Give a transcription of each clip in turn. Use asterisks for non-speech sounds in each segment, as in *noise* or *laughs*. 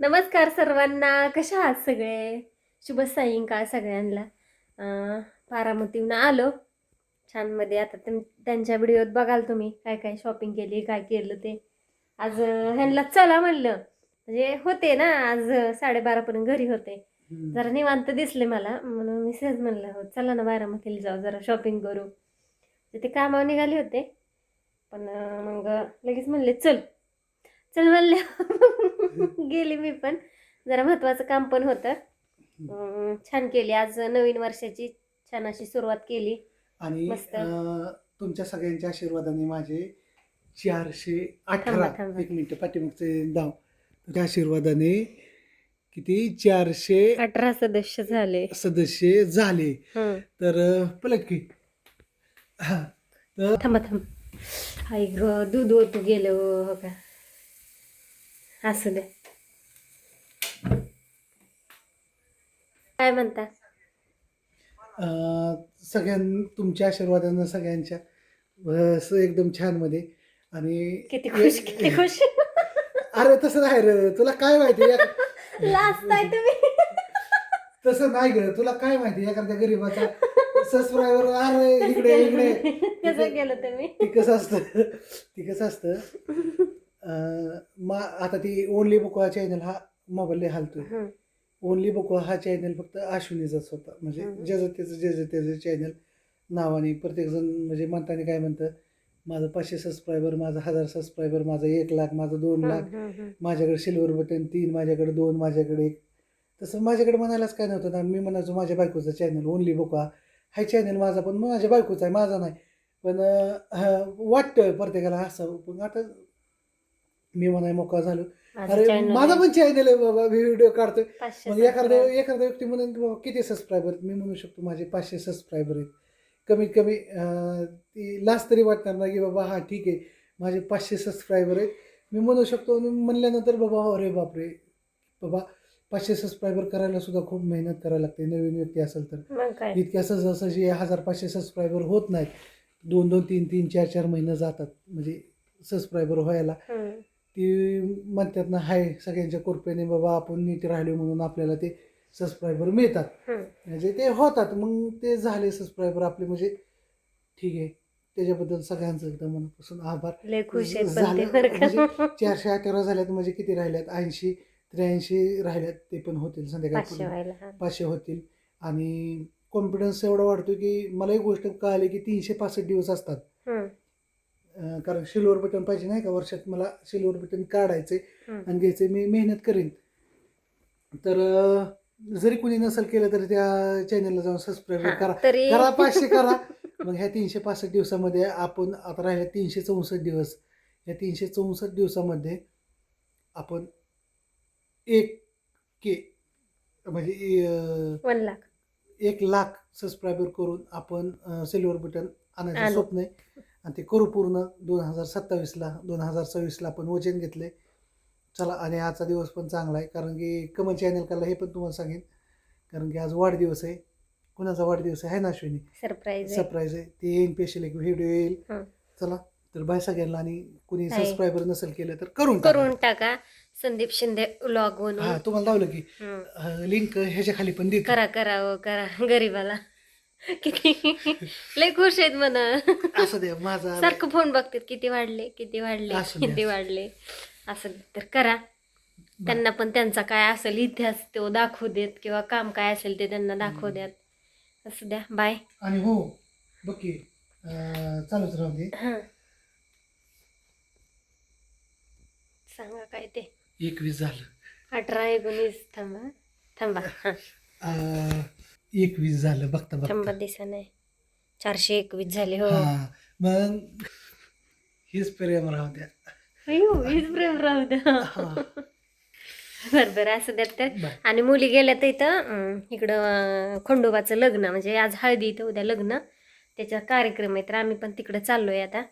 नमस्कार सर्वांना. कशा आहात सगळे? शुभ सायंकाळ सगळ्यांना. बारामतीहून आलो. छानमध्ये आता त्यांच्या व्हिडिओत बघाल तुम्ही काय काय शॉपिंग केली काय केलं ते. आज ह्यांना चला म्हणलं. म्हणजे होते ना आज साडेबारापर्यंत घरी होते. जरा निवांत दिसले मला. म्हणून मी सहज म्हणलं हो चला ना बारामतीला जाऊ जरा शॉपिंग करू. तर ते कामावर निघाले होते. पण मग लगेच म्हणले चल चल म्हणले गेली मी पण. जरा महत्वाचं काम पण होतं. छान केली. आज नवीन वर्षाची छान अशी सुरुवात केली. आणि तुमच्या सगळ्यांच्या आशीर्वादाने माझे चारशे अठरा. एक मिनिट पाठीमागचे धाव त्या आशीर्वादाने किती चारशे अठरा सदस्य झाले. सदस्य झाले. तर पलट की. थांबा थांब. आई ग दूध ओतू गेलं हो का? असू दे. काय म्हणता? अं, सगळ्यां तुमच्या आशीर्वादानं सगळ्यांच्या असं एकदम छानमध्ये. आणि किती खुश किती खुश. *laughs* अरे तसं नाही रे. तुला काय माहिती? या- लाजताय तुम्ही. *laughs* तसं नाही ग. तुला काय माहिती? एखाद्या गरीबाचा सबस्क्रायबर अरे इकडे इकडे. कसं *laughs* केलं तुम्ही. ती कसं असतं? ती कसं असतं? मा आता ती ओनली बुकवा चॅनल हा मोबाईल हालतोय. हं. ओनली बुकवा हा चॅनल फक्त अश्विनीचाच होता. म्हणजे. ज्याचं त्याचं ज्याचं त्याचं चॅनल नावाने प्रत्येकजण म्हणजे म्हणताना काय म्हणतं माझं पाचशे सबस्क्रायबर माझं हजार सबस्क्रायबर माझं एक लाख माझं दोन लाख. माझ्याकडे सिल्वर बटन तीन माझ्याकडे दोन माझ्याकडे एक. तसं माझ्याकडे म्हणायलाच काय नव्हतं. ना मी म्हणायचो माझ्या बायकोचं चॅनल ओनली बोका हा. चॅनल माझा पण माझ्या बायकोचा आहे माझा नाही. पण वाटतं प्रत्येकाला असं. पण आता मी म्हणाय मोका झालो. अरे माझा. पण चॅनल आहे बाबा मी व्हिडिओ काढतोय. मग एखाद्या. एखाद्या व्यक्ती म्हणून बाबा किती सबस्क्रायबर मी म्हणू शकतो माझे पाचशे सबस्क्रायबर आहेत. कमीत कमी ती लास्ट तरी वाटणार नाही की बाबा हा ठीक आहे. माझे पाचशे सबस्क्रायबर आहेत. मी म्हणू शकतो आणि म्हणल्यानंतर बाबा अरे बापरे. बाबा पाचशे सबस्क्रायबर करायला सुद्धा खूप मेहनत करायला लागते. नवीन व्यक्ती असेल तर. इतक्या सहजासहजी हजार पाचशे सबस्क्रायबर होत नाहीत दोन दोन तीन तीन चार चार महिने जातात म्हणजे सबस्क्रायबर व्हायला. हं. ती म्हणतात ना हाय सगळ्यांच्या कृपेने बाबा आपण नीट राहिलो म्हणून आपल्याला ते सबस्क्रायबर मिळतात. म्हणजे ते होतात मग ते झाले सबस्क्रायबर आपले म्हणजे ठीक आहे. त्याच्याबद्दल सगळ्यांचं एकदम मनापासून आभार. म्हणजे चारशे अठरा झाल्यात म्हणजे किती राहिल्यात? ऐंशी त्र्याऐंशी राहिल्यात ते पण होतील संध्याकाळी. पाचशे होतील. आणि कॉन्फिडन्स एवढा वाढतो की मला एक गोष्ट कळाली की तीनशे पासष्ट दिवस असतात. कारण सिल्वर बटन पाहिजे नाही का? वर्षात मला सिल्वर बटन काढायचे. आणि घ्यायचे मी मेहनत करेन. तर जरी कुणी नसेल केलं तरी त्या चॅनलला जाऊन सबस्क्राईब करा. करा पाचशे करा. मग ह्या तीनशे पासष्ट दिवसामध्ये आपण आता राहिल्या तीनशे चौसष्ट दिवस. या तीनशे चौसष्ट दिवसामध्ये आपण एक के म्हणजे वन लाख. एक लाख सबस्क्रायबर करून आपण सिल्वर बटन आणायचं आणू. स्वप्न आहे. आणि ते करू पूर्ण दोन हजार सत्तावीसला दोन हजार सव्वीसला आपण वचन घेतले. चला आणि आजचा दिवस पण चांगला आहे कारण की कमल चॅनल काढला हे पण तुम्हाला सांगेन. कारण की आज वाढदिवस आहे. कुणाचा वाढदिवस आहे? ना अश्विनी? सरप्राईज सरप्राईज आहे. ते येईन स्पेशल एक व्हिडिओ येईल. चला तर बाय सगळ्यांना आणि कुणी. सबस्क्रायबर नसेल केलं तर करून टाका. करून टाका. संदीप शिंदे व्लॉग हा म्हणून तुम्हाला दावलं की. लिंक ह्याच्या खाली पण देतो. करा करा हो करा. गरीबाला. किती लय खुश आहेत म्हणा. असं दे माझा सारखं फोन बघतात किती वाढले किती वाढले असू दे, किती असू वाढले. असं तर करा. त्यांना पण त्यांचा काय असेल इतिहास तो दाखवू देत किंवा काम काय असेल ते त्यांना दाखवू द्यात. असं द्या बाय आणि हो बघ की अं, चालूच राहू दे. हां. सांगा काय ते? एकवीस झालं. अठरा एकोणीस थांबा थांबा. हां. अं, एकवीस झालं बघता बघता. दिसा नाही चारशे एकवीस झाले हो. हा मग हेच प्रेम राहू द्या. अयो, हीच प्रेम राहू द्या. हा. बरं बरं असं द्यात तर. आणि मुली गेल्या तर इथं अं, इकडं अं, खंडोबाचं लग्न म्हणजे आज हळदी इथं उद्या लग्न. त्याचा कार्यक्रम आहे तर आम्ही पण तिकडं चाललोय आता.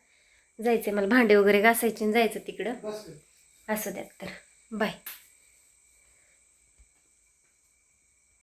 जायचंय मला भांडे वगैरे घासायचे आणि जायचं तिकडं. असं द्यात तर. बाय.